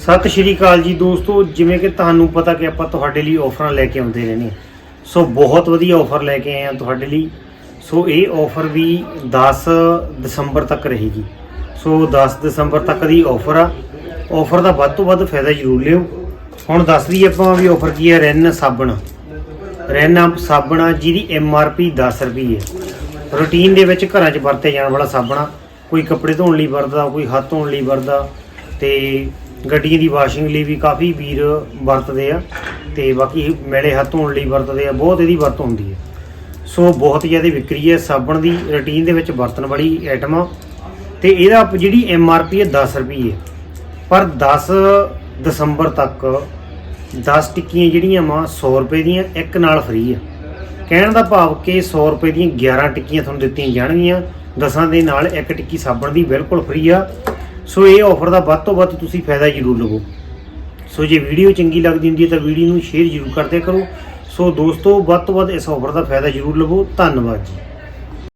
ਸਤਿ ਸ਼੍ਰੀ ਅਕਾਲ ਜੀ ਦੋਸਤੋ, ਜਿਵੇਂ ਕਿ ਤੁਹਾਨੂੰ ਪਤਾ ਕਿ ਆਪਾਂ ਤੁਹਾਡੇ ਲਈ ਆਫਰਾਂ ਲੈ ਕੇ ਆਉਂਦੇ ਰਹਿੰਦੇ ਹਾਂ। ਸੋ ਬਹੁਤ ਵਧੀਆ ਆਫਰ ਲੈ ਕੇ ਆਏ ਹਾਂ ਤੁਹਾਡੇ ਲਈ। ਸੋ ਇਹ ਆਫਰ ਵੀ 10 ਦਸੰਬਰ ਤੱਕ ਰਹੇਗੀ। ਸੋ 10 ਦਸੰਬਰ ਤੱਕ ਦੀ ਆਫਰ ਆ। ਆਫਰ ਦਾ ਵੱਧ ਤੋਂ ਵੱਧ ਫਾਇਦਾ ਜ਼ਰੂਰ ਲਿਓ। ਹੁਣ ਦੱਸ ਦਈਏ ਆਪਾਂ ਵੀ ਆਫਰ ਕੀ ਹੈ, ਰੈਨ ਸਾਬਣ। ਰੈਨ ਸਾਬਣ ਆ, ਜਿਹਦੀ ਐਮ ਆਰ ਪੀ 10 ਰੁਪਏ ਹੈ ਰੂਟੀਨ ਦੇ ਵਿੱਚ ਘਰਾਂ 'ਚ ਵਰਤੇ ਜਾਣ ਵਾਲਾ ਸਾਬਣ ਆ। ਕੋਈ ਕੱਪੜੇ ਧੋਣ ਲਈ ਵਰਤਦਾ, ਕੋਈ ਹੱਥ ਧੋਣ ਲਈ ਵਰਤਦਾ ਤੇ ਗੱਡੀਆਂ ਦੀ ਵਾਸ਼ਿੰਗ ਲਈ ਵੀ ਕਾਫੀ ਵੀਰ ਵਰਤਦੇ ਆ ਤੇ ਬਾਕੀ ਮੈਲੇ ਹੱਥ ਧੋਣ ਲਈ ਵਰਤਦੇ ਆ, ਬਹੁਤ ਇਹਦੀ ਵਰਤੋਂ ਹੁੰਦੀ ਹੈ। ਸੋ ਬਹੁਤ ਜ਼ਿਆਦਾ ਵਿਕਰੀ ਹੈ, ਸਾਬਣ ਦੀ ਰੂਟੀਨ ਦੇ ਵਿੱਚ ਵਰਤਣ ਵਾਲੀ ਆਈਟਮ ਆ। ਤੇ ਇਹਦਾ ਜਿਹੜੀ ਐਮ ਆਰ ਪੀ ਹੈ 10 ਰੁਪਏ ਪਰ 10 ਦਸੰਬਰ ਤੱਕ 10 ਟਿੱਕੀਆਂ ਜਿਹੜੀਆਂ ਵਾ 100 ਰੁਪਏ ਦੀਆਂ, ਇੱਕ ਨਾਲ ਫ੍ਰੀ ਆ। ਕਹਿਣ ਦਾ ਭਾਵ ਕਿ 100 ਰੁਪਏ ਦੀਆਂ 11 ਟਿੱਕੀਆਂ ਤੁਹਾਨੂੰ ਦਿੱਤੀਆਂ ਜਾਣਗੀਆਂ। ਦਸਾਂ ਦੇ ਨਾਲ ਇੱਕ ਟਿੱਕੀ ਸਾਬਣ ਦੀ ਬਿਲਕੁਲ ਫ੍ਰੀ ਆ। ਸੋ ਇਹ ਆਫਰ ਦਾ ਵੱਧ ਤੋਂ ਵੱਧ ਤੁਸੀਂ ਫਾਇਦਾ ਜ਼ਰੂਰ ਲਵੋ। ਸੋ ਜੇ ਵੀਡੀਓ ਚੰਗੀ ਲੱਗਦੀ ਹੁੰਦੀ ਹੈ ਤਾਂ ਵੀਡੀਓ ਨੂੰ ਸ਼ੇਅਰ ਜ਼ਰੂਰ ਕਰਦੇ ਕਰੋ। ਸੋ ਦੋਸਤੋ, ਵੱਧ ਤੋਂ ਵੱਧ ਇਸ ਆਫਰ ਦਾ ਫਾਇਦਾ ਜ਼ਰੂਰ ਲਵੋ। ਧੰਨਵਾਦ ਜੀ।